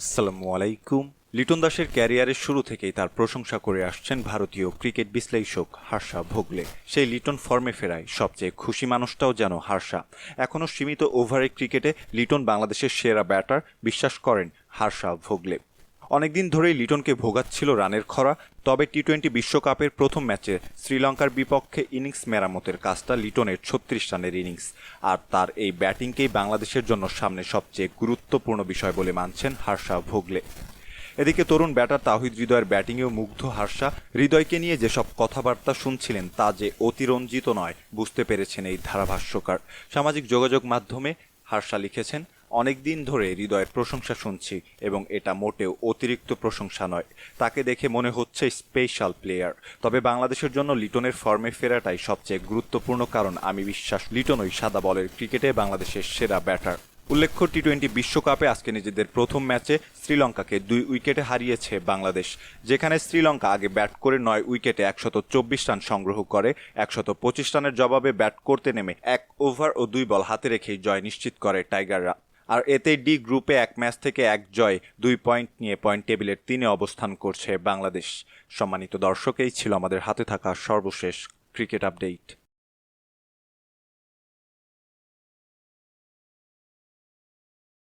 আসসালামু আলাইকুম। লিটন দাসের ক্যারিয়ারের শুরু থেকেই তার প্রশংসা করে আসছেন ভারতীয় ক্রিকেট বিশ্লেষক হার্ষা ভোগলে। সেই লিটন ফর্মে ফেরায় সবচেয়ে খুশি মানুষটাও যেন হার্ষা। এখনও সীমিত ওভারের ক্রিকেটে লিটন বাংলাদেশের সেরা ব্যাটার, বিশ্বাস করেন হার্ষা ভোগলে। অনেকদিন ধরেই লিটনকে ভোগাচ্ছিল রানের খরা, তবে টি টোয়েন্টি বিশ্বকাপের প্রথম ম্যাচে শ্রীলঙ্কার বিপক্ষে ইনিংস মেরামতের কাজটা লিটনের ছত্রিশ রানের ইনিংস। আর তার এই ব্যাটিংকেই বাংলাদেশের জন্য সামনে সবচেয়ে গুরুত্বপূর্ণ বিষয় বলে মানছেন হার্ষা ভোগলে। এদিকে তরুণ ব্যাটার তাহিদ হৃদয়ের ব্যাটিংয়েও মুগ্ধ হার্ষা। হৃদয়কে নিয়ে যেসব কথাবার্তা শুনছিলেন তা যে অতিরঞ্জিত নয়, বুঝতে পেরেছেন এই ধারাভাষ্যকার। সামাজিক যোগাযোগ মাধ্যমে হার্ষা লিখেছেন অনেক দিন ধরে হৃদয়ের প্রশংসা শুনছি এবং এটা মোটেও অতিরিক্ত প্রশংসা নয়। তাকে দেখে মনে হচ্ছে স্পেশাল প্লেয়ার। তবে বাংলাদেশের জন্য লিটনের ফর্মে ফেরাটাই সবচেয়ে গুরুত্বপূর্ণ কারণ আমি বিশ্বাস, লিটনই সাদা বলের ক্রিকেটে বাংলাদেশের সেরা ব্যাটার। উল্লেখ্য টি টোয়েন্টি বিশ্বকাপে আজকে নিজেদের প্রথম ম্যাচে শ্রীলঙ্কাকে দুই উইকেটে হারিয়েছে বাংলাদেশ, যেখানে শ্রীলঙ্কা আগে ব্যাট করে নয় উইকেটে একশত চব্বিশ রান সংগ্রহ করে, একশত পঁচিশ রানের জবাবে ব্যাট করতে নেমে এক ওভার ও দুই বল হাতে রেখেই জয় নিশ্চিত করে টাইগাররা। আর এতে ডি গ্রুপে এক ম্যাচ থেকে এক জয়, দুই পয়েন্ট নিয়ে পয়েন্ট টেবিলের তিনে অবস্থান করছে বাংলাদেশ। সম্মানিত দর্শকেই ছিল আমাদের হাতে থাকা সর্বশেষ ক্রিকেট আপডেট।